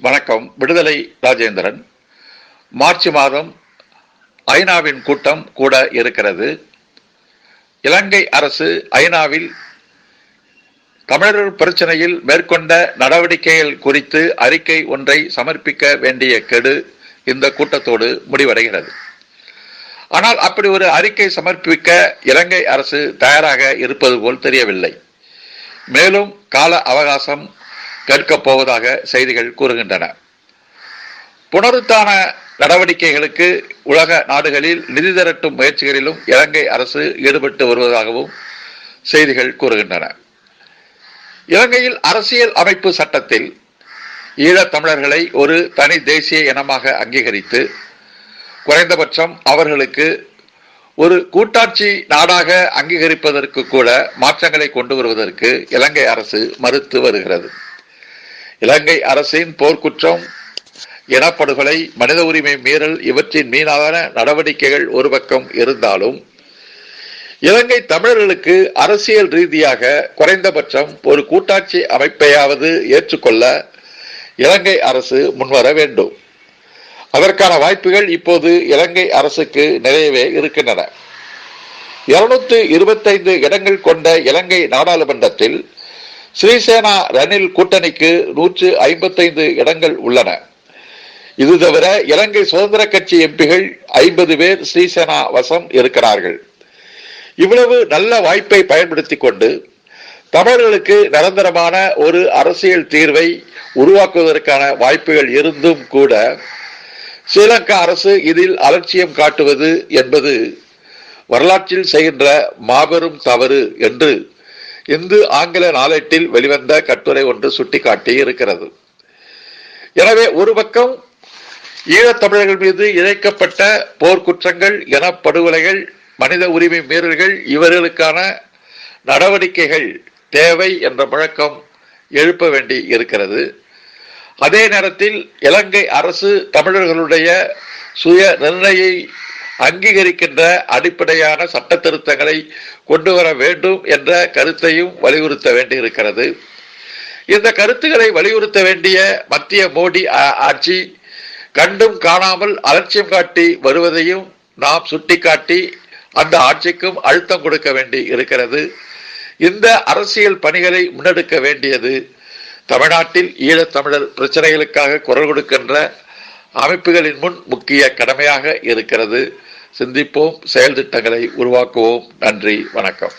வணக்கம். விடுதலை ராஜேந்திரன். மார்ச் மாதம் ஐநாவின் கூட்டம் கூட இருக்கிறது. இலங்கை அரசு ஐநாவில் தமிழர் பிரச்சனையில் மேற்கொண்ட நடவடிக்கைகள் குறித்து அறிக்கை ஒன்றை சமர்ப்பிக்க வேண்டிய கெடு இந்த கூட்டத்தோடு முடிவடைகிறது. ஆனால் அப்படி ஒரு அறிக்கை சமர்ப்பிக்க இலங்கை அரசு தயாராக இருப்பது போல் தெரியவில்லை. மேலும் கால அவகாசம் கேட்கப் போவதாக செய்திகள் கூறுகின்றன. புனருத்தான நடவடிக்கைகளுக்கு உலக நாடுகளில் நிதி திரட்டும் முயற்சிகளிலும் இலங்கை அரசு ஈடுபட்டு வருவதாகவும் செய்திகள் கூறுகின்றன. இலங்கையில் அரசியல் அமைப்பு சட்டத்தில் ஈழத் தமிழர்களை ஒரு தனி தேசிய இனமாக அங்கீகரித்து குறைந்தபட்சம் அவர்களுக்கு ஒரு கூட்டாட்சி நாடாக அங்கீகரிப்பதற்கு கூட மாற்றங்களை கொண்டு வருவதற்கு இலங்கை அரசு மறுத்து வருகிறது. இலங்கை அரசின் போர்க்குற்றம் இனப்படுகொலை மனித உரிமை மீறல் இவற்றின் மீதான நடவடிக்கைகள் ஒரு பக்கம் இருந்தாலும் இலங்கை தமிழர்களுக்கு அரசியல் ரீதியாக குறைந்தபட்சம் ஒரு கூட்டாட்சி அமைப்பையாவது ஏற்றுக்கொள்ள இலங்கை அரசு முன்வர வேண்டும். அதற்கான வாய்ப்புகள் இப்போது இலங்கை அரசுக்கு நிறையவே இருக்கின்றன. இருநூத்து இருபத்தைந்து இடங்கள் கொண்ட இலங்கை நாடாளுமன்றத்தில் ஸ்ரீசேனா ரணில் கூட்டணிக்கு நூற்று ஐம்பத்தைந்து இடங்கள் உள்ளன. இது தவிர இலங்கை சுதந்திர கட்சி எம்பிகள் ஐம்பது பேர் ஸ்ரீசேனா வசம் இருக்கிறார்கள். இவ்வளவு நல்ல வாய்ப்பை பயன்படுத்தி கொண்டு தமிழர்களுக்கு நிரந்தரமான ஒரு அரசியல் தீர்வை உருவாக்குவதற்கான வாய்ப்புகள் இருந்தும் கூட ஸ்ரீலங்கா அரசு இதில் அலட்சியம் காட்டுவது என்பது வரலாற்றில் செய்கின்ற மாபெரும் தவறு என்று இந்து ஆங்கில நாளேட்டில் வெளிவந்த கட்டுரை ஒன்று சுட்டிக்காட்டி இருக்கிறது. எனவே ஒரு பக்கம் ஈழத்தமிழர்கள் மீது இழைக்கப்பட்ட போர்க்குற்றங்கள் இனப்படுகொலைகள் மனித உரிமை மீறல்கள் இவர்களுக்கான நடவடிக்கைகள் தேவை என்ற முழக்கம் எழுப்ப வேண்டி இருக்கிறது. அதே நேரத்தில் இலங்கை அரசு தமிழர்களுடைய சுய நிர்ணயை அங்கீகரிக்கின்ற அடிப்படையான சட்ட திருத்தங்களை கொண்டு வர வேண்டும் என்ற கருத்தையும் வலியுறுத்த வேண்டியிருக்கிறது. இந்த கருத்துக்களை வலியுறுத்த வேண்டிய மத்திய மோடி ஆட்சி கண்டும் காணாமல் அலட்சியம் காட்டி வருவதையும் நாம் சுட்டிக்காட்டி அந்த ஆட்சிக்கும் அழுத்தம் கொடுக்க வேண்டி இருக்கிறது. இந்த அரசியல் பணிகளை முன்னெடுக்க வேண்டியது தமிழ்நாட்டில் ஈழத்தமிழர் பிரச்சனைகளுக்காக குரல் கொடுக்கின்ற அமைப்புகளின் முன் முக்கிய கடமையாக இருக்கிறது. சிந்திப்போம் செயல் திட்டங்களை உருவாக்குவோம். நன்றி வணக்கம்.